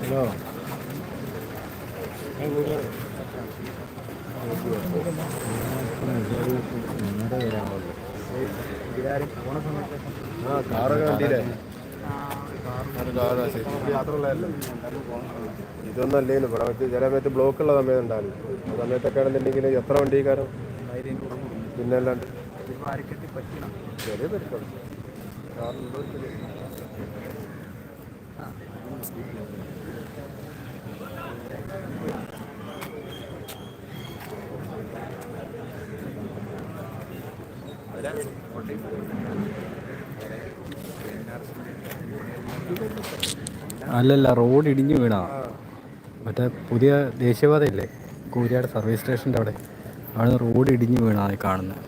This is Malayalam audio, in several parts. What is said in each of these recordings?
ഹലോ ആ കാറൊക്കെ കണ്ടില്ലേ? ഇതൊന്നും അല്ലേന്ന് ഇവിടെ ചില സമയത്ത് ബ്ലോക്ക് ഉള്ള സമയം ഉണ്ടാവില്ല? സമയത്തൊക്കെ ആണെന്നുണ്ടെങ്കിൽ എത്ര വണ്ടിക്കാരും? പിന്നെ അല്ലാണ്ട് ചെറിയ അല്ലല്ല റോഡ് ഇടിഞ്ഞു വീണാ. മറ്റേ പുതിയ ദേശീയപാതയില്ലേ? കൂരിയാട് സർവീസ് സ്റ്റേഷന്റെ അവിടെ. അവിടെ റോഡ് ഇടിഞ്ഞു വീണാ കാണുന്നത്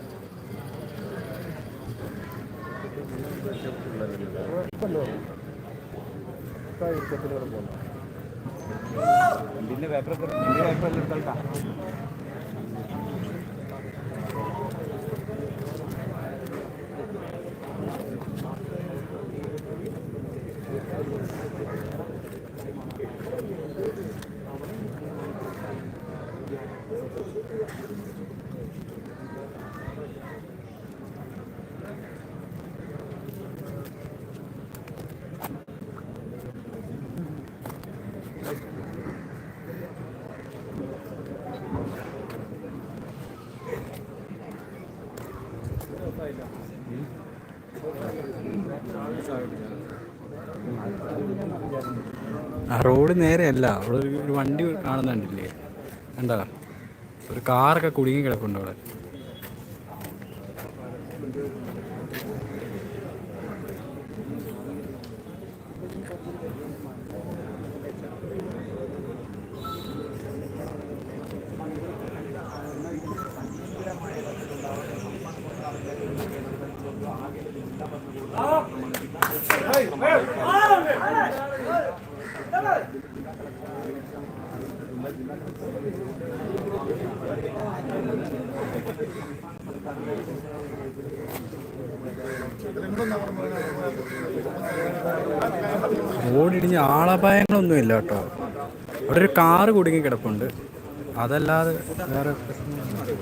ആ റോഡ് നേരെയല്ല. അവിടെ ഒരു വണ്ടി കാണുന്നുണ്ടല്ലേ? എന്താ ഒരു കാറൊക്കെ കുടുങ്ങി കിടപ്പുണ്ട് അവിടെ. റോഡ് ആളപായങ്ങളൊന്നുമില്ല ആളപായങ്ങളൊന്നും ഇല്ല കേട്ടോ. അവിടെ ഒരു കാറ് കുടുങ്ങി കിടപ്പുണ്ട്. അതല്ലാതെ വേറെ പ്രശ്നമൊന്നുമില്ല.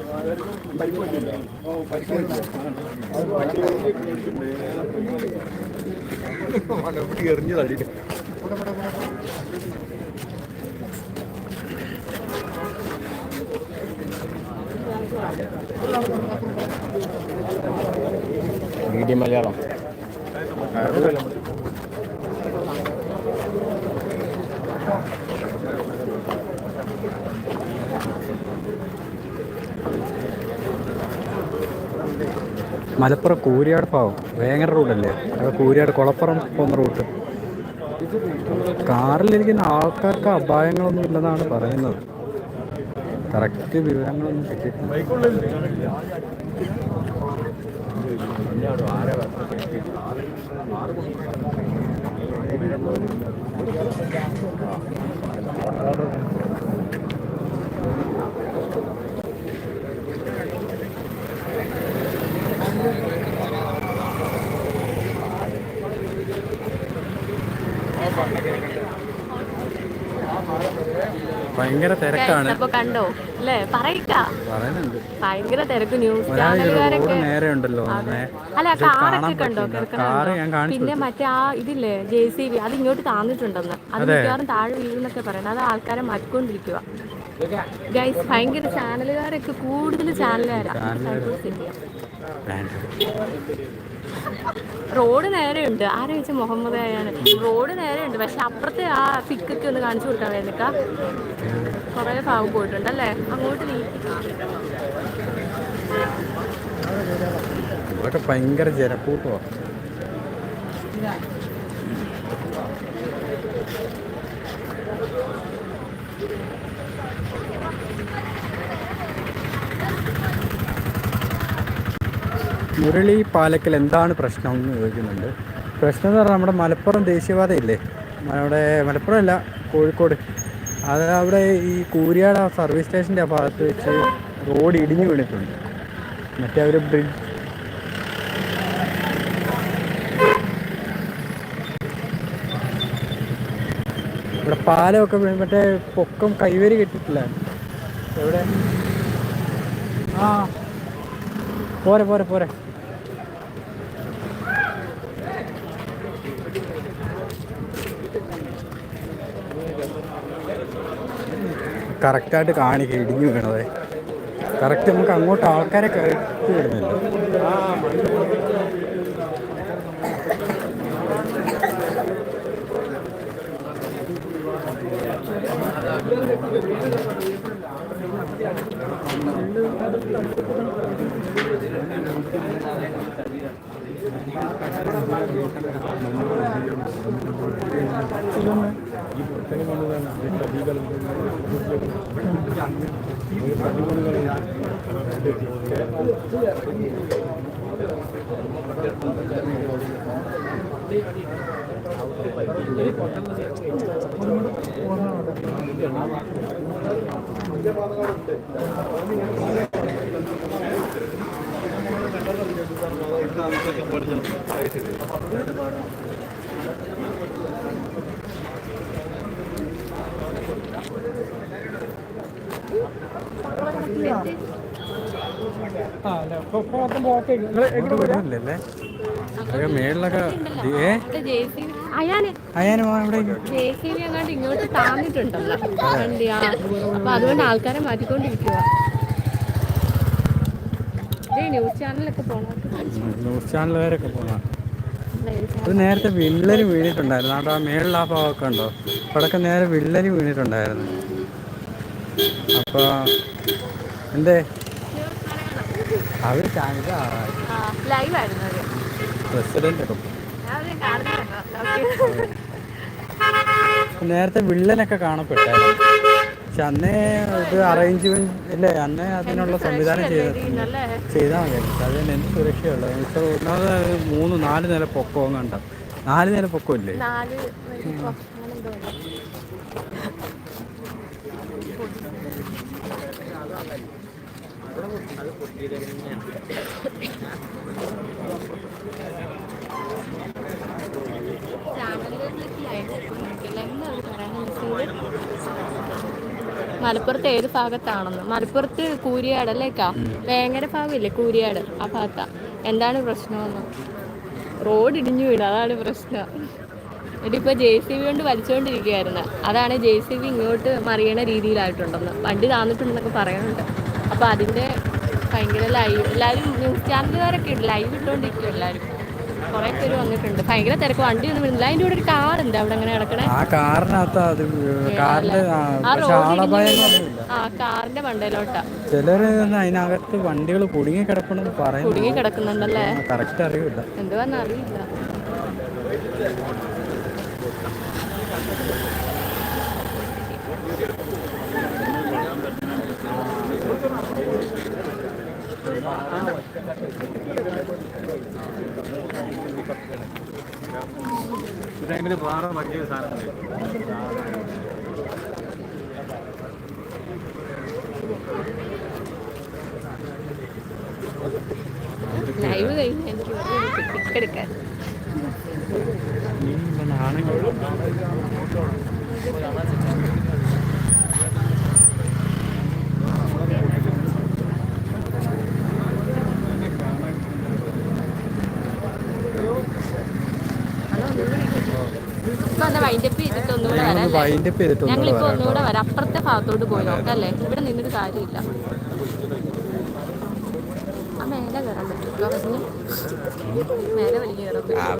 കാറിന്റെ പ്രൊമോട്ട് കാറിന്റെ പ്രൊമോട്ട് എറിഞ്ഞു തള്ളി മീഡിയം മലയാളം. മലപ്പുറം കൂരിയാട് പാവം വേങ്ങര റൂട്ടല്ലേ അത് കൂരിയാട് കുളപ്പുറം പോകുന്ന റൂട്ട് കാറിലിരിക്കുന്ന ആൾക്കാർക്ക് അപായങ്ങളൊന്നും ഇല്ലെന്നാണ് പറയുന്നത്. കറക്റ്റ് വിവരങ്ങളൊന്നും കിട്ടിയിട്ടില്ല. ഭയങ്കര തിരക്കാണ്. അപ്പൊ കണ്ടോ? അല്ലേ? പറയുന്നുണ്ട് ഭയങ്കര തിരക്ക് ന്യൂസ് ചാനലുകാരൊക്കെ. നേരെ ഉണ്ടല്ലോ അല്ല കാറൊക്കെ കണ്ടോ. കിടക്കണ? പിന്നെ മറ്റേ ആ ഇതില്ലേ ജെ സി ബി അത് ഇങ്ങോട്ട് താന്നിട്ടുണ്ടെന്ന്. അത് അതെ. മിക്കവാറും താഴെ വീഴുന്നൊക്കെ പറയുന്നത് അത് ആൾക്കാരെ മാറ്റിക്കൊണ്ടിരിക്കുക ഗൈസ് ഭയങ്കര ചാനലുകാരൊക്കെ കൂടുതൽ ചാനലുകാരാണ് റോഡ് നേരെയുണ്ട്. ആരെ വെച്ച മുഹമ്മദ് ആയാണ്. റോഡ് നേരെയുണ്ട്. പക്ഷെ അപ്പുറത്തെ ആ പിക്കൊക്കെ ഒന്ന് കാണിച്ചു കൊടുക്കാൻ വേണ്ടിക്ക കുറേ ഭാഗം പോയിട്ടുണ്ട് അല്ലേ? അങ്ങോട്ട് നീ. ഇവിടെയൊക്കെ ഭയങ്കര ജനക്കൂട്ടമാണ് മുരളി പാലക്കൽ എന്താണ് പ്രശ്നം എന്ന് ചോദിക്കുന്നുണ്ട്. പ്രശ്നം എന്ന് പറഞ്ഞാൽ നമ്മുടെ മലപ്പുറം ദേശീയപാത നമ്മുടെ മലപ്പുറം അല്ല കോഴിക്കോട്. അത് അവിടെ ഈ കൂരിയാട സർവീസ് സ്റ്റേഷന്റെ ഭാഗത്ത് വെച്ച് റോഡ് ഇടിഞ്ഞു വീണിട്ടുണ്ട്. മറ്റേ അവർ ബ്രിഡ്ജ് പാലമൊക്കെ മറ്റേ പൊക്കം കൈവരി കെട്ടിട്ടില്ല? എവിടെ? ആ. പോരെ പോരെ പോരെ. കറക്റ്റായിട്ട് കാണിക്കുക ഇടിഞ്ഞു വീണതേ. കറക്റ്റ് നമുക്ക് അങ്ങോട്ട് ആൾക്കാരെ കയറ്റി ഈ പ്രത്യേകം നമ്മൾ തന്നെ പ്രതികൾ ഈ പ്രതികൂടുകൾ അവർക്ക് പറ്റി പൊട്ടുന്നത് വിടുന്നില്ല ഇല്ലല്ലേ അതൊക്കെ മേളിലൊക്കെ എങ്ങനെ ജെ സി അയാനെ. അയാനും എവിടേക്ക് ജെ സി ബി അങ്ങോട്ട് ഇങ്ങോട്ട് താന്നിട്ടുണ്ടല്ലോ. വണ്ടി ആ. അപ്പൊ അതുകൊണ്ട് ആൾക്കാരെ മാറ്റിക്കൊണ്ടിരിക്കുക ന്യൂസ് ചാനലൊക്കെ പോകണം ന്യൂസ് ചാനലുകാരൊക്കെ പോണ? അത് നേരത്തെ വിള്ളൽ വീണിട്ടുണ്ടായിരുന്നു. അവിടെ ആ മേളിൽ ആ ഭാഗമൊക്കെ ഉണ്ടോ? അവിടെയൊക്കെ നേരെ വിള്ളൽ വീണിട്ടുണ്ടായിരുന്നു. അപ്പൊ എന്തേ? അവർ ചാനൽ ലൈവ് നേരത്തെ വിള്ളനൊക്കെ കാണപ്പെട്ടായിരുന്നു. പക്ഷെ അന്നേ ഇത് അറേഞ്ച്മെന്റ് അല്ലേ അന്നേ അതിനുള്ള സംവിധാനം ചെയ്ത് ചെയ്താൽ മതി. അതിന് എന്ത് സുരക്ഷയുള്ളത്. ഇപ്പോൾ ഒന്നാമത് മൂന്ന് നാല് നില പൊക്കവും കണ്ട? നാല് നില പൊക്കോ ഇല്ലേ? മലപ്പുറത്ത് ഏത് ഭാഗത്താണെന്ന്? മലപ്പുറത്ത് കൂരിയാട് അല്ലേക്കാ വേങ്ങര ഭാഗമില്ലേ കൂരിയാട്? ആ ഭാഗത്താ. എന്താണ് പ്രശ്നമെന്ന്? റോഡ് ഇടിഞ്ഞു വീട് അതാണ് പ്രശ്നം. ഇതിപ്പോ ജെ സി ബി കൊണ്ട് വലിച്ചുകൊണ്ടിരിക്കുകയായിരുന്നു അതാണ് ജെ സി ബി ഇങ്ങോട്ട് മറിയണ രീതിയിലായിട്ടുണ്ടെന്ന്. വണ്ടി താന്നിട്ടുണ്ടെന്നൊക്കെ പറയുന്നുണ്ട്. അപ്പൊ അതിന്റെ ഭയങ്കര ലൈവ് എല്ലാവരും ന്യൂസ് ചാനലുകാരൊക്കെ ഉണ്ട് ലൈവ് ഇട്ടുകൊണ്ടിരിക്കും എല്ലാവരും കുറെ പേര് വന്നിട്ടുണ്ട്. ഭയങ്കര തിരക്ക്. വണ്ടി ഒന്നും വരുന്നില്ല അതിന്റെ കൂടെ ഒരു കാർ ഉണ്ട്. അവിടെ അങ്ങനെ കിടക്കണേ? ആ കാറിന്റെ മണ്ടയിലോട്ടാ. ചിലര് അതിനകത്ത് വണ്ടികൾ കുടുങ്ങി കിടക്കണെന്ന് പറയും കുടുങ്ങി കിടക്കുന്നുണ്ടല്ലേ? കറക്റ്റ് അറിയില്ല. എന്തുവാന്ന് അറിയില്ല. ലൈവ് കഴിഞ്ഞ് എനിക്ക് ടിക്കറ്റ് എടുക്കാൻ. ആണെങ്കിൽ ഇപ്പൊ എന്നാ വൈൻഡപ്പ് ചെയ്തിട്ട് ഒന്നുകൂടെ ഒന്നുകൂടെ ഞങ്ങളിപ്പോ വരാം ഒന്നുകൂടെ വരാം. അപ്പുറത്തെ ഭാഗത്തോട്ട് പോയി നോക്കാം അല്ലേ? ഇവിടെ നിന്നിട്ട് കാര്യമില്ല. ആ മേലെ കയറാൻ പറ്റും. മേലെ വലിയ കയറാൻ പറ്റും.